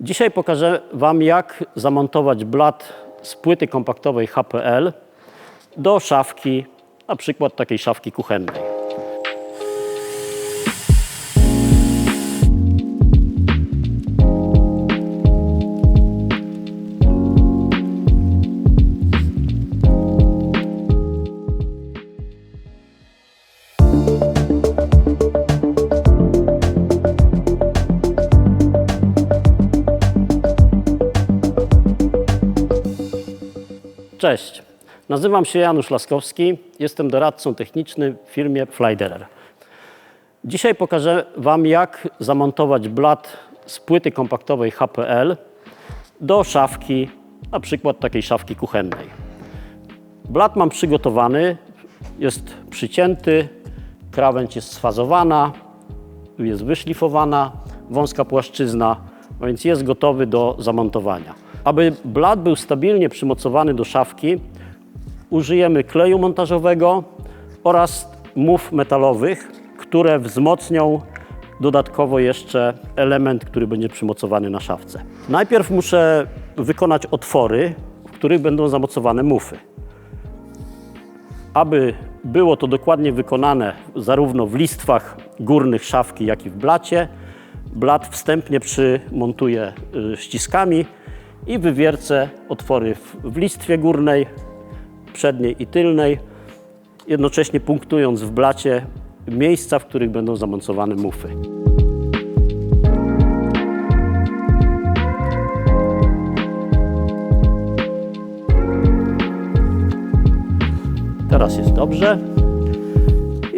Dzisiaj pokażę Wam, jak zamontować blat z płyty kompaktowej HPL do szafki, na przykład takiej szafki kuchennej. Cześć, nazywam się Janusz Laskowski, jestem doradcą technicznym w firmie Flyderer. Dzisiaj pokażę Wam, jak zamontować blat z płyty kompaktowej HPL do szafki, na przykład takiej szafki kuchennej. Blat mam przygotowany, jest przycięty, krawędź jest sfazowana, jest wyszlifowana, wąska płaszczyzna, więc jest gotowy do zamontowania. Aby blat był stabilnie przymocowany do szafki, użyjemy kleju montażowego oraz mów metalowych, które wzmocnią dodatkowo jeszcze element, który będzie przymocowany na szafce. Najpierw muszę wykonać otwory, w których będą zamocowane mufy. Aby było to dokładnie wykonane zarówno w listwach górnych szafki, jak i w blacie, blat wstępnie przymontuję y, ściskami i wywiercę otwory w, listwie górnej, przedniej i tylnej, jednocześnie punktując w blacie miejsca, w których będą zamocowane mufy. Teraz jest dobrze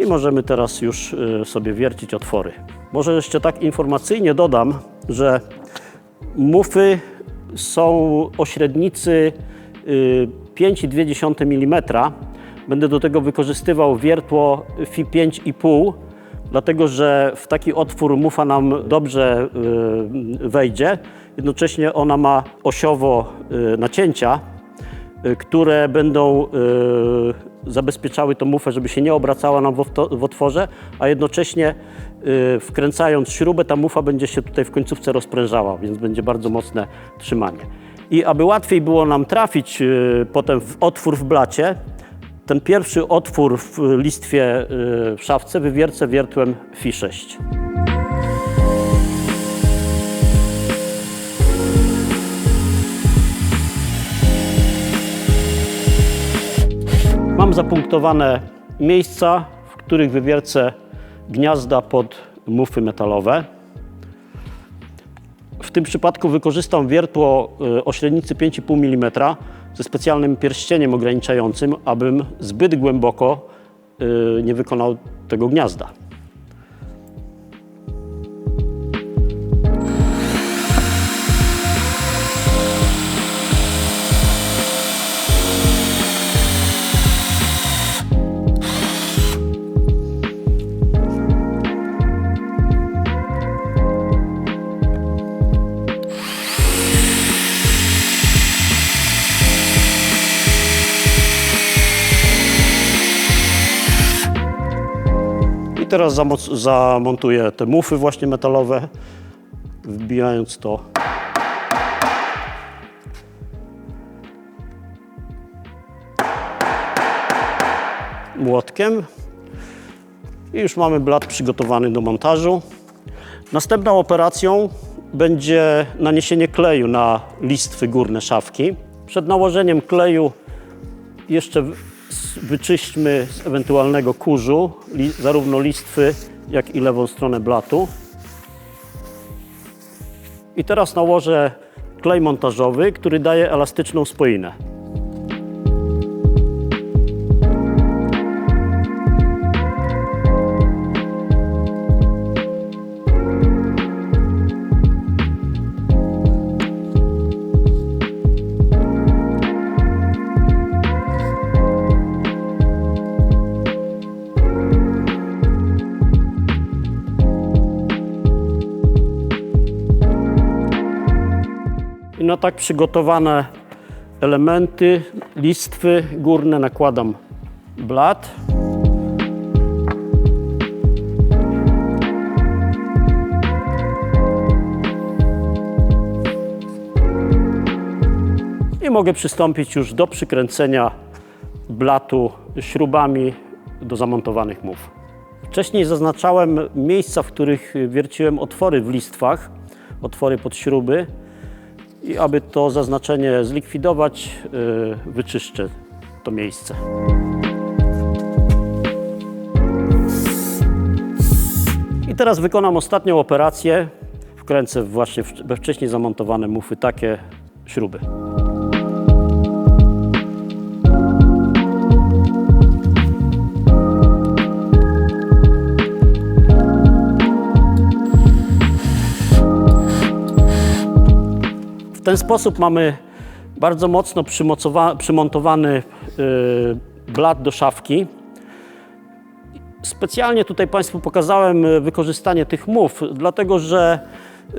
i możemy teraz już y, sobie wiercić otwory. Może jeszcze tak informacyjnie dodam, że mufy są o średnicy y, 5,2 mm. Będę do tego wykorzystywał wiertło FI 5,5, dlatego że w taki otwór mufa nam dobrze y, wejdzie. Jednocześnie ona ma osiowo y, nacięcia, y, które będą y, zabezpieczały tą mufę, żeby się nie obracała nam w, otwo- w otworze, a jednocześnie y, wkręcając śrubę, ta mufa będzie się tutaj w końcówce rozprężała, więc będzie bardzo mocne trzymanie. I aby łatwiej było nam trafić y, potem w otwór w blacie, ten pierwszy otwór w listwie y, w szafce wywiercę wiertłem FI 6. Mam zapunktowane miejsca, w których wywiercę gniazda pod mufy metalowe. W tym przypadku wykorzystam wiertło y, o średnicy 5,5 mm ze specjalnym pierścieniem ograniczającym, abym zbyt głęboko y, nie wykonał tego gniazda. Teraz zamontuję te mufy właśnie metalowe, wbijając to młotkiem. I już mamy blat przygotowany do montażu. Następną operacją będzie naniesienie kleju na listwy górne szafki. Przed nałożeniem kleju jeszcze wyczyśćmy z ewentualnego kurzu li, zarówno listwy, jak i lewą stronę blatu. I teraz nałożę klej montażowy, który daje elastyczną spoinę. Na tak przygotowane elementy, listwy górne nakładam blat. i mogę przystąpić już do przykręcenia blatu śrubami do zamontowanych mów. Wcześniej zaznaczałem miejsca, w których wierciłem otwory w listwach, otwory pod śruby i aby to zaznaczenie zlikwidować, yy, wyczyszczę to miejsce. I teraz wykonam ostatnią operację. Wkręcę właśnie we wcześniej zamontowane mufy takie śruby. W ten sposób mamy bardzo mocno przymontowany yy, blat do szafki. Specjalnie tutaj Państwu pokazałem y, wykorzystanie tych mów, dlatego że y,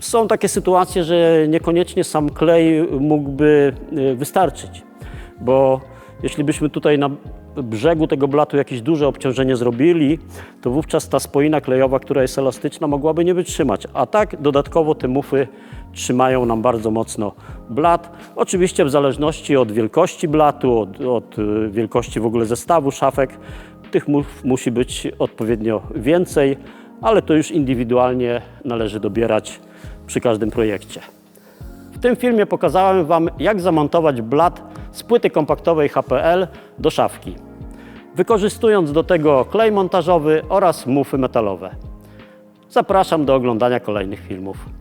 są takie sytuacje, że niekoniecznie sam klej mógłby y, wystarczyć, bo jeśli byśmy tutaj na brzegu tego blatu jakieś duże obciążenie zrobili, to wówczas ta spoina klejowa, która jest elastyczna, mogłaby nie wytrzymać. A tak dodatkowo te mufy trzymają nam bardzo mocno blat. Oczywiście w zależności od wielkości blatu, od, od y, wielkości w ogóle zestawu szafek, tych mów musi być odpowiednio więcej, ale to już indywidualnie należy dobierać przy każdym projekcie. W tym filmie pokazałem Wam, jak zamontować blat z płyty kompaktowej HPL do szafki, wykorzystując do tego klej montażowy oraz mufy metalowe. Zapraszam do oglądania kolejnych filmów.